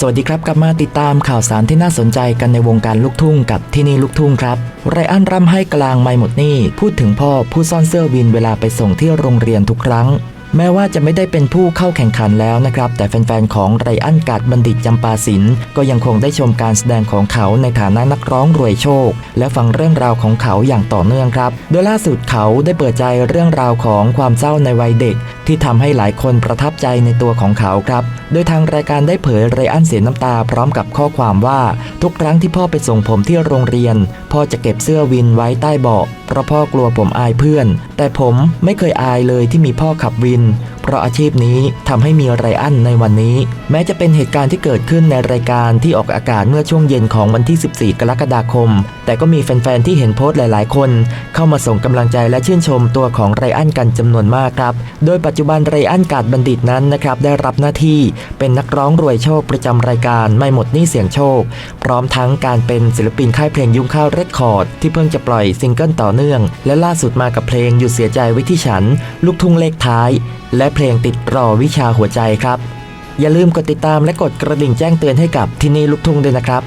สวัสดีครับ กลับมาติดตามข่าวสารที่น่าสนใจกันในวงการลูกทุ่งกับที่นี่ลูกทุ่งครับไรอันร่ำให้กลางไม่หมดนี่พูดถึงพ่อผู้ซ่อนเสื้อวินเวลาไปส่งที่โรงเรียนทุกครั้ง แม้ว่าจะไม่ได้เป็นผู้เข้าแข่งขันแล้วนะครับ แต่แฟนๆของไรอันกาดบัณฑิตจำปาสินก็ยังคงได้ชมการแสดงของเขาในฐานะนักร้องรวยโชค และฟังเรื่องราวของเขาอย่างต่อเนื่องครับ โดยล่าสุดเขาได้เปิดใจเรื่องราวของความเศร้าในวัยเด็ก ที่ทำให้หลายคนประทับใจในตัวของเขาครับ โดยทางรายการได้เผยไรอันเสียน้ำตาพร้อมกับข้อความว่า ทุกครั้งที่พ่อไปส่งผมที่โรงเรียน พ่อจะเก็บเสื้อวินไว้ใต้เบาะเพราะพ่อกลัวผมอายเพื่อน แต่ผมไม่เคยอายเลยที่มีพ่อขับวิน เพราะอาชีพนี้ทำให้มีไรอันในวันนี้ แม้จะเป็นเหตุการณ์ที่เกิดขึ้นในรายการที่ออกอากาศเมื่อช่วงเย็นของวันที่ 14 กรกฎาคม แต่ก็มีแฟนๆ ที่เห็นโพสต์หลาย ๆ คน เข้ามาส่งกำลังใจและชื่นชมตัวของไรอันกันจำนวนมากครับ โดยปัจจุบันไรอันกาดบัณฑิตนั้นนะครับได้รับหน้าที่เป็นนักร้องรวยโชคประจำรายการไม่หมดนี้เสียงโชค พร้อมทั้งการเป็นศิลปินค่ายเพลงยุ้งข้าวเรคคอร์ดที่เพิ่งจะปล่อยซิงเกิลต่อเนื่อง และล่าสุดมากับเพลงหยุดเสียใจไว้ที่ฉัน ลูกทุ่งเลขท้าย และเพลงติดรอวิชาหัวใจครับ อย่าลืมกดติดตามและกดกระดิ่งแจ้งเตือนให้กับที่นี่ลูกทุ่งด้วยนะครับ